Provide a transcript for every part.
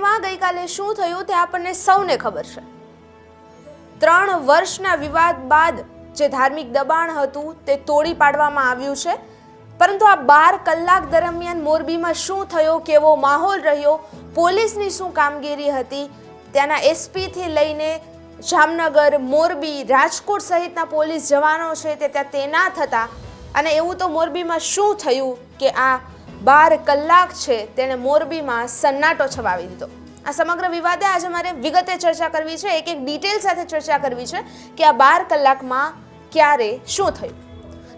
મોરબીમાં ગઈકાલે શું થયું તે આપણને સૌને ખબર છે. ત્રણ વર્ષના વિવાદ બાદ જે ધાર્મિક દબાણ હતું તે તોડી પાડવામાં આવ્યું છે. પરંતુ આ બાર કલાક દરમિયાન મોરબીમાં શું થયો, કેવો માહોલ રહ્યો, પોલીસની શું કામગીરી હતી, ત્યાંના એસપીથી લઈને જામનગર, મોરબી, રાજકોટ સહિતના પોલીસ જવાનો છે તે ત્યાં તૈનાત હતા. અને એવું તો મોરબીમાં શું થયું કે આ બાર કલાક છે, તેણે મોરબીમાં સન્નાટો છવાવી દીધો. આ સમગ્ર વિવાદે આજે મારે વિગતે ચર્ચા કરવી છે એક એક ડિટેલ સાથે ચર્ચા કરવી છે કે આ બાર કલાકમાં ક્યારે શું થયું.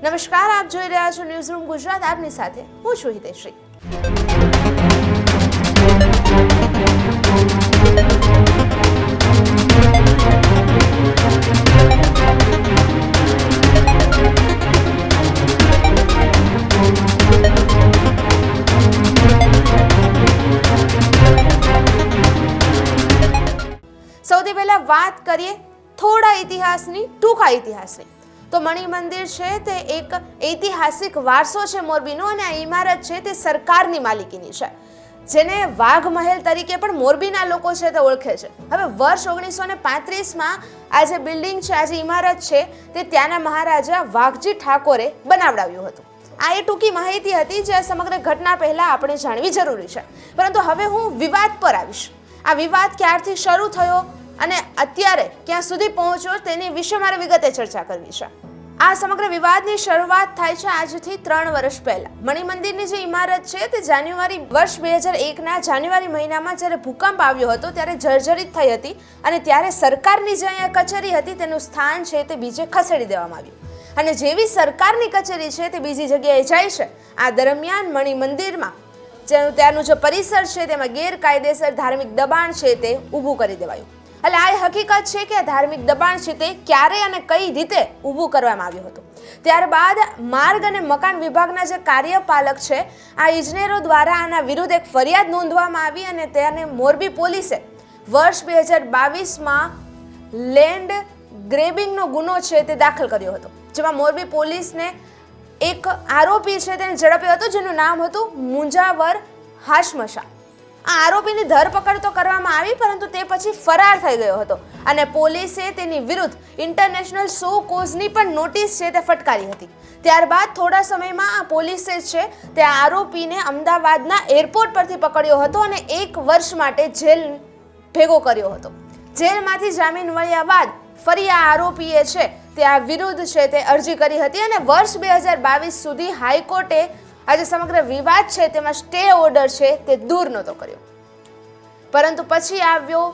નમસ્કાર, આપ જોઈ રહ્યા છો ન્યૂઝ રૂમ ગુજરાત, આપની સાથે હું છું હિતેશ્રી વાત કરીએ થોડા ઇતિહાસની, ટૂંકા ઇતિહાસની. તો મણિ મંદિર છે તે એક ઐતિહાસિક વારસો છે મોરબીનો અને આ ઇમારત છે તે સરકારની માલિકીની છે. જેને વાઘ મહેલ તરીકે પણ મોરબીના લોકો છે તે ઓળખે છે. હવે વર્ષ ઓગણીસો ને પાંત્રીસમાં આ જે બિલ્ડિંગ છે, આ જે ઇમારત છે તે ત્યાંના મહારાજા વાઘજી ઠાકોરે બનાવડાવ્યું હતું. આ એ ટૂંકી માહિતી હતી જે સમગ્ર ઘટના પહેલાં આપણે જાણવી જરૂરી છે. પરંતુ હવે હું વિવાદ પર આવીશ. આ વિવાદ ક્યારથી શરૂ થયો? અને અત્યારે ક્યાં સુધી પહોંચ્યો તેની વિશે મારે વિગતે ચર્ચા કરવી છે. આ સમગ્ર વિવાદની શરૂઆત થાય છે આજથી ત્રણ વર્ષ પહેલા. મણિમંદિરની જે ઇમારત છે તે જાન્યુઆરી વર્ષ બે હજાર એકના જાન્યુઆરી મહિનામાં જ્યારે ભૂકંપ આવ્યો હતો ત્યારે જર્જરિત થઈ હતી અને ત્યારે સરકારની જે અહીંયા કચેરી હતી તેનું સ્થાન છે તે બીજે ખસેડી દેવામાં આવ્યું. અને જેવી સરકારની કચેરી છે તે બીજી જગ્યાએ જાય છે. આ દરમિયાન મણિમંદિરમાં જેનું ત્યાંનું જે પરિસર છે તેમાં ગેરકાયદેસર ધાર્મિક દબાણ છે તે ઊભું કરી દેવાયું. એટલે આ હકીકત છે કે ધાર્મિક દબાણ છે તે ક્યારે અને કઈ રીતે ઊભું કરવામાં આવ્યું હતું. ત્યારબાદ માર્ગ અને મકાન વિભાગના જે કાર્યપાલક છે, આ ઇજનેરો દ્વારા આના વિરુદ્ધ એક ફરિયાદ નોંધવામાં આવી અને તેને મોરબી પોલીસે વર્ષ બે હજાર બાવીસમાં લેન્ડ ગ્રેબિંગનો ગુનો છે તે દાખલ કર્યો હતો. જેમાં મોરબી પોલીસને એક આરોપી છે તેને ઝડપ્યો હતો, જેનું નામ હતું મુંજાવર હાશમશા. આ આરોપીની ધરપકડ તો કરવામાં આવી, પરંતુ તે પછી ફરાર થઈ ગયો હતો. અને પોલીસે તેની વિરુદ્ધ ઇન્ટરનેશનલ સો કોઝની પણ નોટિસ છે તે ફટકારી હતી. ત્યારબાદ થોડા સમયમાં આ પોલીસે છે તે આરોપીને અમદાવાદના એરપોર્ટ પરથી પકડ્યો હતો અને એક વર્ષ માટે જેલ ભેગો કર્યો હતો. જેલમાંથી જામીન મળ્યા બાદ ફરી આ આરોપીએ છે તે આ વિરુદ્ધ છે તે અરજી કરી હતી અને વર્ષ બે હજાર બાવીસ સુધી હાઈકોર્ટે આજે સમગ્ર વિવાદ છે, તેમાં સ્ટે ઓર્ડર છે, તે દૂર નહોતો કર્યો. પરંતુ પછી આવ્યો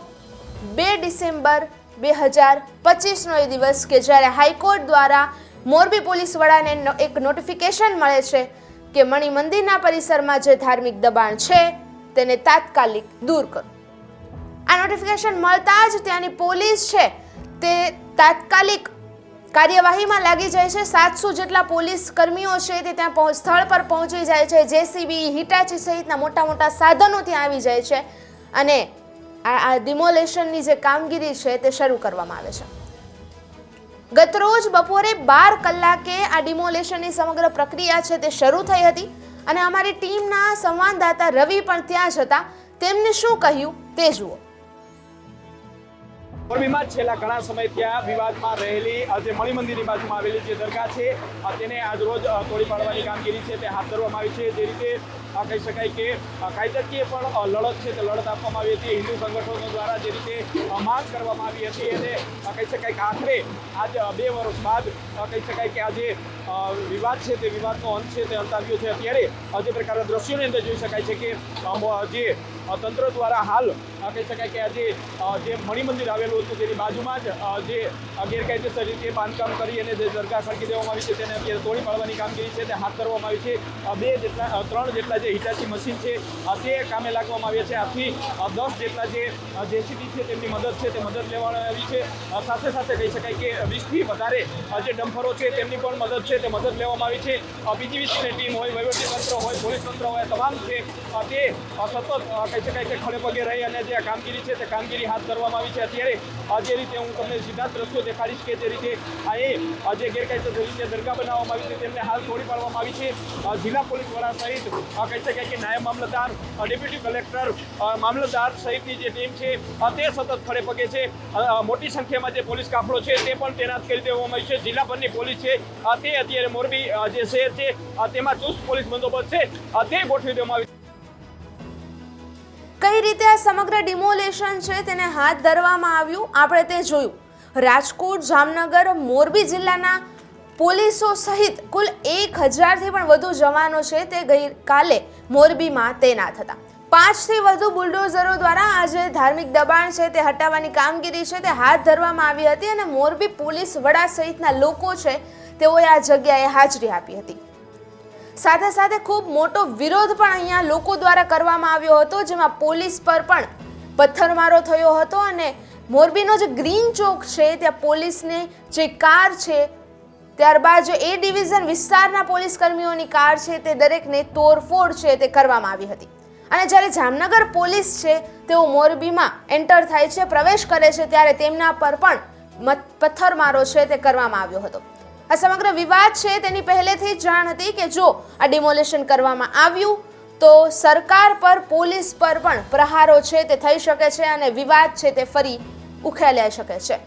બે ડિસેમ્બર બે હજાર પચીસનો એ દિવસ કે જ્યારે હાઈકોર્ટ દ્વારા મોરબી પોલીસ વડાને એક નોટિફિકેશન મળે છે કે મણિ મંદિરના પરિસરમાં જે ધાર્મિક દબાણ છે, તેને તાત્કાલિક દૂર કરો. આ નોટિફિકેશન મળતા જ ત્યાંની પોલીસ છે, તે તાત્કાલિક કાર્યવાહીમાં લાગી જાય છે. સાતસો જેટલા પોલીસ કર્મીઓ છે તે ત્યાં સ્થળ પર પહોંચી જાય છે. જેસીબી, હિટાચી સહિતના મોટા મોટા સાધનો ત્યાં આવી જાય છે. અને આ ડિમોલેશનની જે કામગીરી છે તે શરૂ કરવામાં આવે છે. ગતરોજ બપોરે બાર કલાકે આ ડિમોલેશનની સમગ્ર પ્રક્રિયા છે તે શરૂ થઈ હતી અને અમારી ટીમના સંવાદદાતા રવિ પણ ત્યાં જ હતા. તેમને શું કહ્યું તે જુઓ. મોરબીમાં છેલ્લા ઘણા સમયથી આ વિવાદમાં રહેલી જે મણિ મંદિરની બાજુમાં આવેલી જે દરગાહ છે તેને આજરોજ તોડી પાડવાની કામગીરી છે, તે હાથ ધરવામાં આવી છે. જે રીતે આ કહી શકાય કે કાયદાકીય પણ લડત છે તે લડત આપવામાં આવી હતી. હિન્દુ સંગઠનો દ્વારા જે રીતે માંગ કરવામાં આવી હતી અને કહી શકાય કે આખરે આજ બે વર્ષ બાદ કહી શકાય કે આજે જે વિવાદ છે તે વિવાદનો અંત છે તે અંત આવ્યો છે. અત્યારે જે પ્રકારના દ્રશ્યોની અંદર જોઈ શકાય છે કે જે તંત્ર દ્વારા હાલ કહી શકાય કે આજે જે મણિમંદિર આવેલું હતું તેની બાજુમાં જ જે ગેરકાયદેસર રીતે બાંધકામ કરી અને જે દરગાહ ખડકી દેવામાં આવી છે તેને અત્યારે તોડી પાડવાની કામગીરી છે તે હાથ ધરવામાં આવી છે. બે જેટલા ત્રણ જેટલા જે હિટાચી મશીન છે તે કામે લાગવામાં આવ્યા છે. આથી દસ જેટલા જે જેસીબી છે, તેમની મદદ છે, તે મદદ લેવામાં આવી છે. સાથે સાથે કહી શકાય કે વીસથી વધારે જે ડમ્ફરો છે, તેમની પણ મદદ છે, તે મદદ લેવામાં આવી છે. બીજી વીસની ટીમ હોય વહીવટી તંત્ર હોય, પોલીસ તંત્ર હોય તમામ છે. તે સતત કહી શકાય કે ખડે પગે રહી અને જે કામગીરી છે, તે કામગીરી હાથ ધરવામાં આવી છે. અત્યારે જે રીતે હું તમને સીધા દ્રશ્યો દેખાડીશ કે જે રીતે આ એ જે ગેરકાયદેસર રીતે દરગાહ બનાવવામાં આવી છે, તેમને હાલ તોડી પાડવામાં આવી છે. જિલ્લા પોલીસ વડા સહિત કહી શકાય કે નાયબ મામલતદાર ડેપ્યુટી કલેક્ટર મામલતદાર સહિતની જે ટીમ છે તે સતત ખડે પગે છે. મોટી સંખ્યામાં જે પોલીસ કાફલો છે, તે પણ તૈનાત કરી દેવામાં આવ્યો છે. જિલ્લાભરની પોલીસ છે તે અત્યારે મોરબી જે શહેર છે તેમાં ચુસ્ત પોલીસ બંદોબસ્ત છે. તે ગોઠવી દેવામાં આવ્યો કઈ રીતે આ સમગ્ર ડિમોલેશન છે તેને હાથ ધરવામાં આવ્યું? આપણે તે જોયું. રાજકોટ, જામનગર, મોરબી જિલ્લાના પોલીસો સહિત કુલ એક હજારથી પણ વધુ જવાનો છે તે ગઈકાલે મોરબીમાં તૈનાત હતા. પાંચથી વધુ બુલડોઝરો દ્વારા આજે ધાર્મિક દબાણ છે તે હટાવવાની કામગીરી છે તે હાથ ધરવામાં આવી હતી અને મોરબી પોલીસ વડા સહિતના લોકો છે તેઓએ આ જગ્યાએ હાજરી આપી હતી. સાથે સાથે ખૂબ મોટો વિરોધ પણ અહીંયા લોકો દ્વારા કરવામાં આવ્યો હતો, જેમાં પોલીસ પર પણ પથ્થરમારો થયો હતો અને મોરબીનો જે ગ્રીન ચોક છે, ત્યાં પોલીસની જે કાર છે ત્યારબાદ જે એ ડિવિઝન વિસ્તારના પોલીસ કર્મીઓની કાર છે, તે દરેકને તોડફોડ છે તે કરવામાં આવી હતી. અને જ્યારે જામનગર પોલીસ છે, તેઓ મોરબીમાં એન્ટર થાય છે, પ્રવેશ કરે છે, ત્યારે તેમના પર પણ પથ્થરમારો છે તે કરવામાં આવ્યો હતો. આ સમગ્ર વિવાદ છે તેની પહેલેથી જ જાણ હતી કે જો આ ડિમોલેશન કરવામાં આવ્યું, તો સરકાર પર, પોલીસ પર પણ પ્રહારો છે તે થઈ શકે છે અને વિવાદ છે તે ફરી ઉખેલાઈ શકે છે.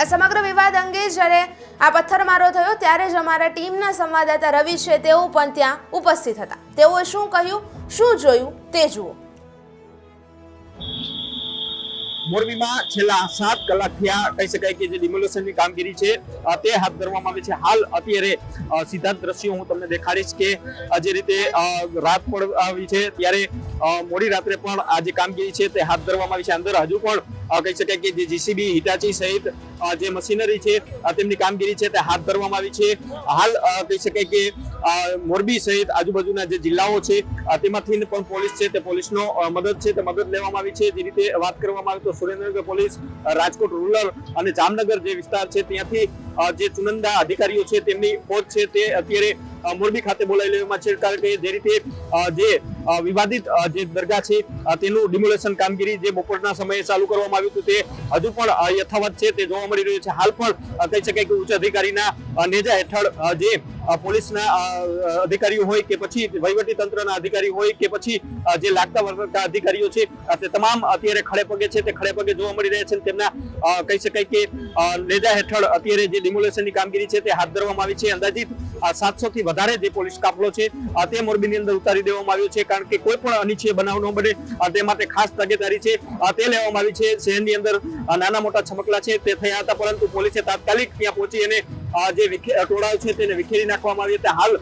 આ સમગ્ર વિવાદ અંગે જ્યારે આ પથ્થરમારો થયો ત્યારે જ અમારા ટીમના સંવાદદાતા રવિ છે તેઓ પણ ત્યાં ઉપસ્થિત હતા. તેઓએ શું કહ્યું, શું જોયું તે જુઓ. મોરબીમાં છેલ્લા સાત કલાકથી આ કહી શકાય કે જે ડિમોલેશનની કામગીરી છે તે હાથ ધરવામાં આવી છે. હાલ અત્યારે સીધા દ્રશ્યો હું તમને દેખાડીશ કે જે રીતે રાત પણ આવી છે, ત્યારે મોડી રાત્રે પણ આ જે કામગીરી છે તે હાથ ધરવામાં આવી છે. અંદર હજુ પણ કહી શકાય કે જે જીસીબી હિટાચી સહિત જે મશીનરી છે તેમની કામગીરી છે તે હાથ ધરવામાં આવી છે. હાલ કહી શકાય કે મોરબી સહિત આજુબાજુના જે જિલ્લાઓ છે તેમાંથી પણ પોલીસ છે તે પોલીસનો મદદ છે તે મદદ લેવામાં આવી છે. જે રીતે વાત કરવામાં આવે તો સુરેન્દ્રનગર પોલીસ રાજકોટ રૂરલ અને જામનગર જે વિસ્તાર છે ત્યાંથી જે ચુનંદા અધિકારીઓ છે તેમની ફોજ છે તે અત્યારે મોરબી ખાતે બોલાવી લેવામાં છે. કારણ કે જે રીતે જે વિવાદિત જે દરગાહ છે તેનું ડિમોલેશન કામગીરી જે બપોરના સમયે ચાલુ કરવામાં આવ્યું હતું તે હજુ પણ યથાવત છે, તે જોવા મળી રહ્યું છે. હાલ પણ કહી શકાય કે ઉચ્ચ અધિકારીના નેજા હેઠળ જે પોલીસના અધિકારીઓ હોય કે પછી વહીવટી તંત્રના અધિકારી હોય કે પછી જે લાગતા વર્ગના અધિકારીઓ છે તે તમામ અત્યારે ખડે પગે છે, તે ખડે પગે જોવા મળી રહ્યા છે તેમના કહી શકાય કે લેજા હેઠળ અત્યારે જે ડિમોલેશનની કામગીરી છે તે હાથ ધરવામાં આવી છે. અંદાજિત સાતસો થી વધારે જે પોલીસ કાફલો છે તે મોરબીની અંદર ઉતારી દેવામાં આવ્યો છે કારણ કે કોઈ પણ અનિચ્છીય બનાવ ન બને. તે માટે ખાસ તકેદારી છે. તે લેવામાં આવી છે. શહેરની અંદર નાના મોટા છમકલા છે, તે થયા હતા પરંતુ પોલીસે તાત્કાલિક ત્યાં પહોંચી અને જે ટોળાઓ છે તેને વિખેરી નાખવામાં આવી હતી. હાલ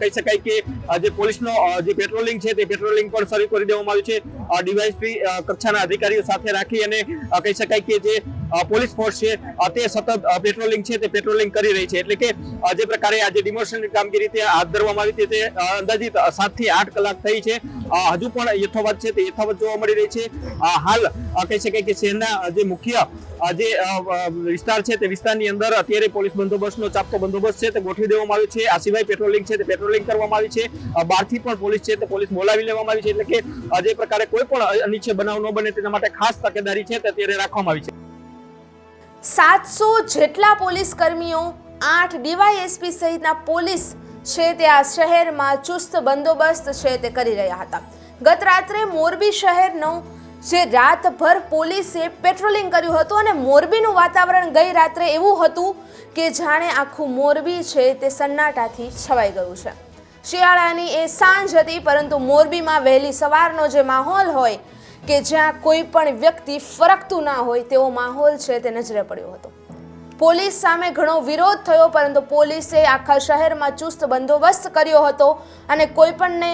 કહી શકાય કે જે પોલીસનો જે પેટ્રોલિંગ છે તે પેટ્રોલિંગ પણ શરૂ કરી દેવામાં આવ્યું છે. ડીવાયસપી કક્ષાના અધિકારીઓ સાથે રાખી અને કહી શકાય કે જે પોલીસ ફોર્સ છે તે સતત પેટ્રોલિંગ છે, તે પેટ્રોલિંગ કરી રહી છે. એટલે કે જે પ્રકારે આજે ડિમોશનની કામગીરી તે હાથ ધરવામાં આવી તે અંદાજિત સાતથી આઠ કલાક થઈ છે. હજુ પણ યથાવત છે, તે યથાવત જોવા મળી રહી છે. હાલ કહી શકાય કે શહેરના જે મુખ્ય જે વિસ્તાર છે, તે વિસ્તારની અંદર અત્યારે પોલીસ બંદોબસ્તનો ચાપતો બંદોબસ્ત છે, તે ગોઠવી દેવામાં આવ્યો છે. આ સિવાય પેટ્રોલિંગ છે, તે પેટ્રોલિંગ કરવામાં આવી છે. બહારથી પણ પોલીસ છે, તે પોલીસ બોલાવી લેવામાં આવી છે. એટલે કે જે પ્રકારે કોઈ પણ અનિચ્છે બનાવ ન બને, તેના માટે ખાસ તકેદારી છે, તે અત્યારે રાખવામાં આવી છે. સાતસો જેટલા પોલીસ કર્મીઓ, આઠ ડીવાયએસપી સહિતના પોલીસ છે તે આ શહેરમાં ચુસ્ત બંદોબસ્ત છે તે કરી રહ્યા હતા. ગત રાત્રે મોરબી શહેરનો જે રાતભર પોલીસે પેટ્રોલિંગ કર્યું હતું અને મોરબીનું વાતાવરણ ગઈ રાત્રે એવું હતું કે જાણે આખું મોરબી છે તે સન્નાટાથી છવાઈ ગયું છે. શિયાળાની એ સાંજ હતી, પરંતુ મોરબીમાં વહેલી સવારનો જે માહોલ હોય કે જ્યાં કોઈ પણ વ્યક્તિ ફરકતું ના હોય તેવો માહોલ છે તે નજરે પડ્યો હતો. પોલીસ સામે ઘણો વિરોધ થયો, પરંતુ પોલીસે આખા શહેરમાં ચુસ્ત બંદોબસ્ત કર્યો હતો અને કોઈ પણને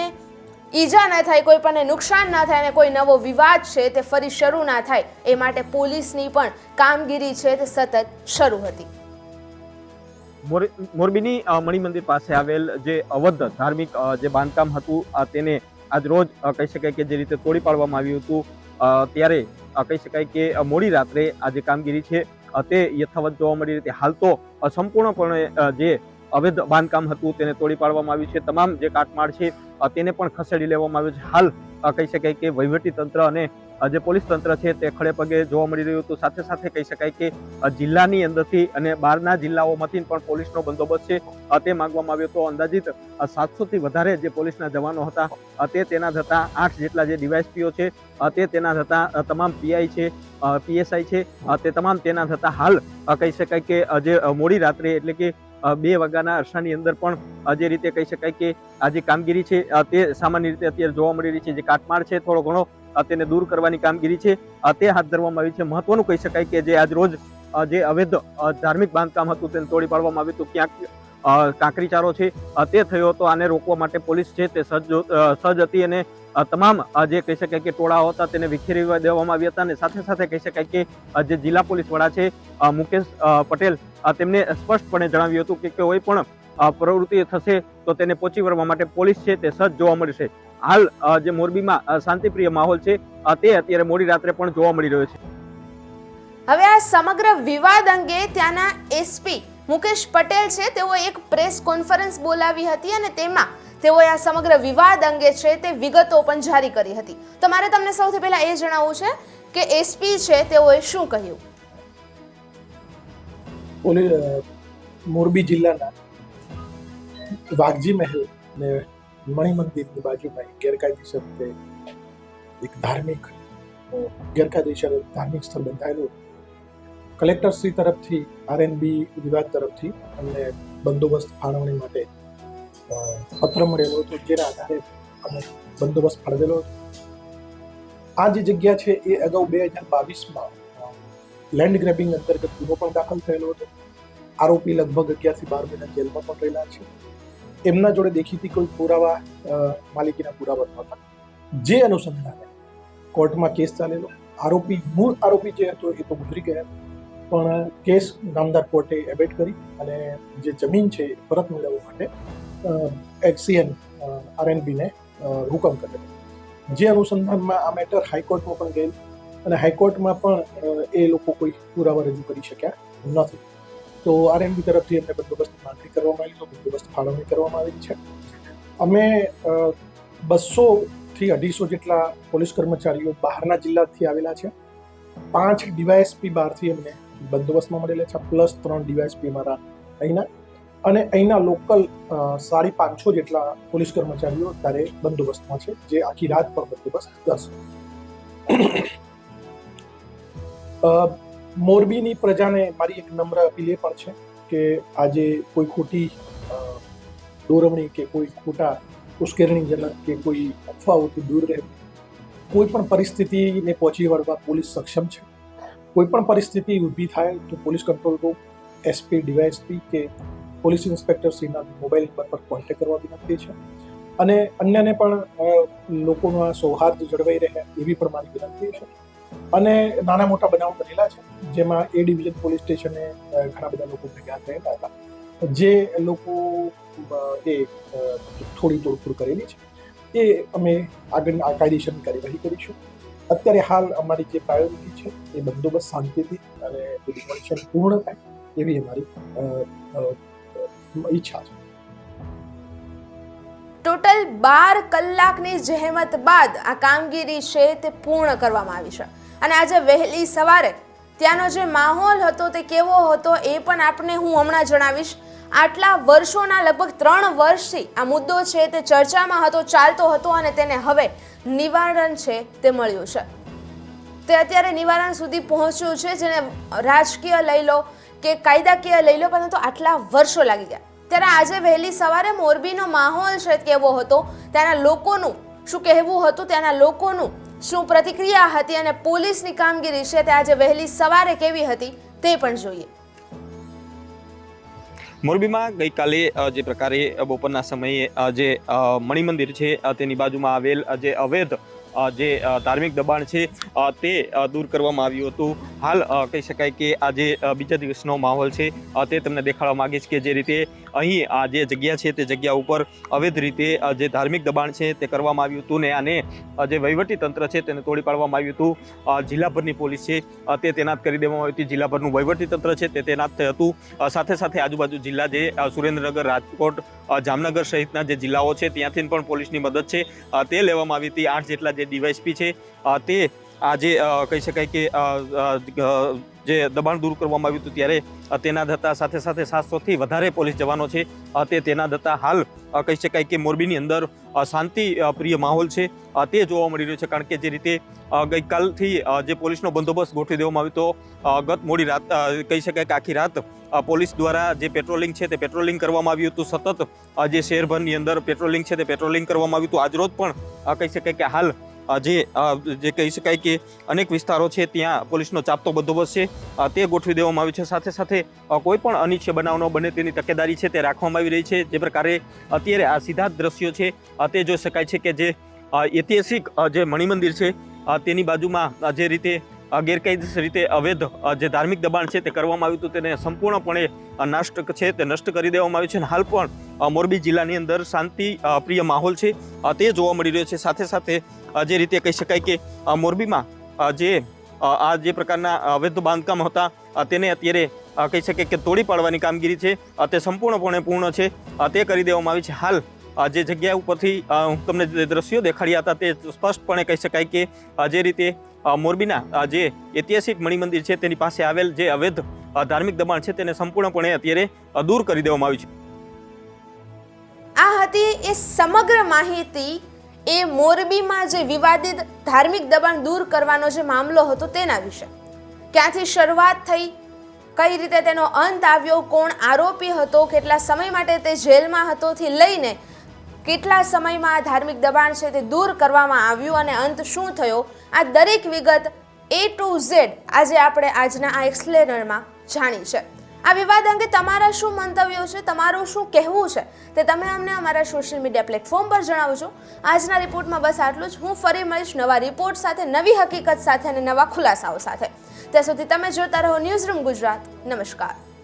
ઈજા ન થાય, કોઈ પણને નુકસાન ના થાય અને કોઈ નવો વિવાદ છે તે ફરી શરૂ ના થાય, એ માટે પોલીસની પણ કામગીરી છે તે સતત શરૂ હતી. મોરબીની મણિમંદિર પાસે આવેલ જે અવધ ધાર્મિક જે બાંધકામ હતું તેને આજ રોજ કહી શકાય કે જે રીતે તોડી પાડવામાં આવ્યું હતું ત્યારે કહી શકાય કે મોડી રાત્રે આ જે કામગીરી છે તે યથાવત જોવા મળી હતી. હાલ તો સંપૂર્ણપણે જે અવૈધ બાંધકામ હતું તેને તોડી પાડવામાં આવ્યું છે. તમામ જે કાટમાળ છે તેને પણ ખસેડી લેવામાં આવ્યું છે. હાલ કહી શકાય કે વહીવટી તંત્ર અને જે પોલીસ તંત્ર છે તે ખડે પગે જોવા મળી રહ્યું હતું. સાથે સાથે કહી શકાય કે જિલ્લાની અંદરથી અને બહારના જિલ્લાઓમાંથી પણ પોલીસનો બંદોબસ્ત છે. તે માંગવામાં આવ્યો હતો. અંદાજિત સાતસોથી વધારે જે પોલીસના જવાનો હતા તે તેના થતા આઠ જેટલા જે ડીવાયસપીઓ છે તે તેના થતા તમામ પીઆઈ છે પીએસઆઈ છે તે તમામ તેના થતા હાલ કહી શકાય કે જે મોડી રાત્રે એટલે કે બે વાગ્યાના અરસાની અંદર પણ જે રીતે કહી શકાય કે, આ જે કામગીરી છે તે સામાન્ય રીતે અત્યારે જોવા મળી રહી છે. જે કાટમાળ છે, થોડો ઘણો તેને દૂર કરવાની કામગીરી છે. તે હાથ ધરવામાં આવી છે. મહત્વનું કહી શકાય કે જે આજ રોજ જે અવૈધ ધાર્મિક બાંધકામ હતું તેને તોડી પાડવામાં આવ્યું હતું. ક્યાંક કાંકરીચારો છે તે થયો હતો. આને રોકવા માટે પોલીસ છે તે સજ્જ સજ્જ હતી અને તમામ જે કહી શકાય કે ટોળાઓ હતા તેને વિખેરી દેવામાં આવ્યા હતા અને સાથે સાથે કહી શકાય કે જે જિલ્લા પોલીસ વડા છે મુકેશ પટેલ તેમને સ્પષ્ટપણે જણાવ્યું હતું કે કોઈ પણ પ્રવૃત્તિ થશે તો તેને પહોંચી વળવા માટે પોલીસ છે તે સજ્જ જોવા મળશે. હાલ જે મોરબીમાં શાંતિપ્રિય માહોલ છે તે અત્યારે મોડી રાત્રે પણ જોવા મળી રહ્યો છે. હવે આ સમગ્ર વિવાદ અંગે ત્યાંના એસપી મુકેશ પટેલ છે તેઓ એક પ્રેસ કોન્ફરન્સ બોલાવી હતી અને તેમાં તેઓએ આ સમગ્ર વિવાદ અંગે છે તે વિગતો પણ જારી કરી હતી. તો મારે તમને સૌથી પહેલા એ જણાવવું છે કે એસપી છે તેઓએ શું કહ્યું? મોરબી જિલ્લાના વાઘજી મહેલ ને મણિ મંદિરની બાજુમાં ગેરકાયદેસર રીતે એક ધાર્મિક ગેરકાયદેસર ધાર્મિક સ્થળ બંધાયેલું. કલેક્ટરશ્રી તરફથી આરએનબી વિભાગ તરફથી અમને બંદોબસ્ત ફાળવણી માટે પત્ર મળેલો હતો, જેના આધારે અમે બંદોબસ્ત ફાળવેલો હતો. આ જે જગ્યા છે એ અગાઉ બે હજાર બાવીસમાં લેન્ડ ગ્રેબિંગ અંતર્ગત ગુનો પણ દાખલ થયેલો હતો. આરોપી લગભગ અગિયારથી બાર મહિના જેલમાં પણ રહેલા છે. એમના જોડે દેખીતી કોઈ પુરાવા માલિકીના પુરાવા નહોતા. જે અનુસંધાને કોર્ટમાં કેસ ચાલેલો. આરોપી, મૂળ આરોપી જે હતો એ તો ગુજરી ગયા. પણ કેસ નામદાર કોર્ટે એબેટ કરી અને જે જમીન છે એ પરત મેળવવા માટે એક્સીએન આરએનબીને હુકમ કરેલો. જે અનુસંધાનમાં આ મેટર હાઈકોર્ટમાં પણ ગયેલ અને હાઈકોર્ટમાં પણ એ લોકો કોઈ પુરાવા રજૂ કરી શક્યા નથી. તો આરએમબી તરફથી એમને બંદોબસ્ત માંગણી કરવામાં આવી તો બંદોબસ્ત ફાળવણી કરવામાં આવેલી છે. અમે બસોથી અઢીસો જેટલા પોલીસ કર્મચારીઓ બહારના જિલ્લાથી આવેલા છે. પાંચ ડીવાયએસપી બહારથી અમને બંદોબસ્તમાં મળેલા છે, પ્લસ ત્રણ ડીવાયએસપી અમારા અહીંના. અને અહીંના લોકલ સાડી પાંચસો જેટલા પોલીસ કર્મચારીઓ અત્યારે બંદોબસ્તમાં છે, જે આખી રાત પર બંદોબસ્ત કરશે. મોરબીની પ્રજાને મારી એક નમ્ર અપીલ એ પણ છે કે આજે કોઈ ખોટી દોરવણી કે કોઈ ખોટા ઉશ્કેરણીજનક કે કોઈ અફવાઓથી દૂર રહે. કોઈ પણ પરિસ્થિતિને પહોંચી વળવા પોલીસ સક્ષમ છે. કોઈ પણ પરિસ્થિતિ ઊભી થાય તો police control room, SP, DYSP કે પોલીસ ઇન્સ્પેક્ટરશ્રીના મોબાઈલ નંબર પર કોન્ટેક્ટ કરવા વિનંતી છે. અને અન્યને પણ લોકોનો આ સૌહાર્દ જળવાઈ રહે એવી પણ મારી વિનંતી છે. અને નાના મોટા બનાવ બનેલા છે. જેમાં એ ડિવિઝન પોલીસ સ્ટેશને ઘણા બધા લોકો ભેગા થયેલા હતા. જે લોકો એ થોડી તોડફોડ કરેલી છે, એ અમે આગળ, આ કાયદેસરની કાર્યવાહી કરીશું. અત્યારે હાલ અમારી જે પ્રાયોરિટી છે, એ બંદોબસ્ત શાંતિથી અને પૂર્ણ થાય એવી અમારી ઈચ્છા છે. ટોટલ બાર કલાકની જહેમત બાદ આ કામગીરી છે તે પૂર્ણ કરવામાં આવી છે. અને આજે વહેલી સવારે ત્યાંનો જે માહોલ હતો તે કેવો હતો એ પણ આપને હું હમણાં જણાવીશ. આટલા વર્ષોના લગભગ ત્રણ વર્ષથી આ મુદ્દો છે તે ચર્ચામાં હતો, ચાલતો હતો અને તેને હવે નિવારણ છે તે મળ્યું છે. તે અત્યારે નિવારણ સુધી પહોંચ્યું છે, જેને રાજકીય લઈ લો કે કાયદાકીય લઈ લો, પરંતુ આટલા વર્ષો લાગી ગયા. ત્યારે આજે વહેલી સવારે મોરબીનો માહોલ છે કેવો હતો. ત્યાંના લોકોનું શું કહેવું હતું, ત્યાંના લોકોનું શું પ્રતિક્રિયા હતી અને પોલીસની કામગીરી છે તે આજે વહેલી સવારે કેવી હતી તે પણ જોઈએ. મોરબીમાં ગઈકાલે જે પ્રકારે બપોરના સમયે જે મણિમંદિર છે તેની બાજુમાં આવેલ જે અવૈધ જે ધાર્મિક દબાણ છે તે દૂર કરવામાં આવ્યું હતું. હાલ કહી શકાય કે આજે બીજા દિવસનો માહોલ છે. તે તમને દેખાડવા માગીશ કે જે રીતે અહીં આ જે જગ્યા છે તે જગ્યા ઉપર અવૈધ રીતે જે ધાર્મિક દબાણ છે તે કરવામાં આવ્યું હતું ને આને જે વહીવટી તંત્ર છે તેને તોડી પાડવામાં આવ્યું હતું. જિલ્લાભરની પોલીસ છે તે તૈનાત કરી દેવામાં આવી હતી. જિલ્લાભરનું વહીવટી તંત્ર છે તે તૈનાત થયું હતું. સાથે સાથે આજુબાજુ જિલ્લા જે સુરેન્દ્રનગર, રાજકોટ જામનગર સહિતના જે જિલ્લાઓ છે ત્યાંથી પણ પોલીસની મદદ છે. તે લેવામાં આવી હતી. આઠ જેટલા જે ડીવાયસપી છે તે આ જે કહી શકાય કે જે દબાણ દૂર કરવામાં આવ્યું હતું ત્યારે તેના થતાં સાથે સાથે સાતસોથી વધારે પોલીસ જવાનો છે. તે તેના થતાં હાલ કહી શકાય કે મોરબીની અંદર શાંતિ પ્રિય માહોલ છે. તે જોવા મળી રહ્યો છે કારણ કે જે રીતે ગઈકાલથી જે પોલીસનો બંદોબસ્ત ગોઠવી દેવામાં આવ્યો તો ગત મોડી રાત કહી શકાય કે આખી રાત પોલીસ દ્વારા જે પેટ્રોલિંગ છે તે પેટ્રોલિંગ કરવામાં આવ્યું હતું. સતત જે શહેરભરની અંદર પેટ્રોલિંગ છે તે પેટ્રોલિંગ કરવામાં આવ્યું હતું. આજરોજ પણ કહી શકાય કે હાલ જે જે કહી શકાય કે અનેક વિસ્તારો છે, ત્યાં પોલીસનો ચાપતો બંદોબસ્ત છે. તે ગોઠવી દેવામાં આવ્યું છે. સાથે સાથે કોઈ પણ અનિચ્છ બનાવનો બને તેની તકેદારી છે તે રાખવામાં આવી રહી છે. જે પ્રકારે અત્યારે આ સીધા દ્રશ્યો છે. તે જોઈ શકાય છે કે જે ઐતિહાસિક જે મણિમંદિર છે તેની બાજુમાં જે રીતે ગેરકાયદેસર રીતે અવૈધ જે ધાર્મિક દબાણ છે તે કરવામાં આવ્યું હતું તેને સંપૂર્ણપણે નાષ્ટ છે તે નષ્ટ કરી દેવામાં આવ્યું છે અને હાલ પણ મોરબી જિલ્લાની અંદર શાંતિ પ્રિય માહોલ છે. તે જોવા મળી રહ્યો છે. સાથે સાથે જે રીતે કહી શકાય કે મોરબીમાં જે આ જે પ્રકારના અવૈધ બાંધકામ હતા તેને અત્યારે કહી શકીએ કે તોડી પાડવાની કામગીરી છે તે સંપૂર્ણપણે પૂર્ણ છે તે કરી દેવામાં આવી છે. હાલ જે જગ્યા ઉપરથી હું તમને જે દ્રશ્યો દેખાડ્યા હતા તે સ્પષ્ટપણે કહી શકાય કે જે રીતે મોરબીના જે ઐતિહાસિક મણિમંદિર છે તેની પાસે આવેલ જે અવૈધ ધાર્મિક દબાણ છે તેને સંપૂર્ણપણે અત્યારે દૂર કરી દેવામાં આવ્યું છે. આ હતી એ સમગ્ર માહિતી એ મોરબીમાં જે વિવાદિત ધાર્મિક દબાણ દૂર કરવાનો જે મામલો હતો તેના વિશે. ક્યાંથી શરૂઆત થઈ, કઈ રીતે તેનો અંત આવ્યો, કોણ આરોપી હતો, કેટલા સમય માટે તે જેલમાં હતો, થી લઈને કેટલા સમયમાં આ ધાર્મિક દબાણ છે તે દૂર કરવામાં આવ્યું અને અંત શું થયો, આ દરેક વિગત એ ટુ ઝેડ આજે આપણે આજના આ એક્સપ્લેનરમાં જાણી છે. આ વિવાદ અંગે તમારા શું મંતવ્યો છે? તમારું શું કહેવું છે? તે તમે અમને અમારા સોશિયલ મીડિયા પ્લેટફોર્મ પર જણાવજો. આજના રિપોર્ટમાં બસ આટલું જ. હું ફરી મળીશ નવા રિપોર્ટ સાથે, નવી હકીકત સાથે અને નવા ખુલાસાઓ સાથે. ત્યાં સુધી તમે જોતા રહો ન્યૂઝ રૂમ ગુજરાત. નમસ્કાર.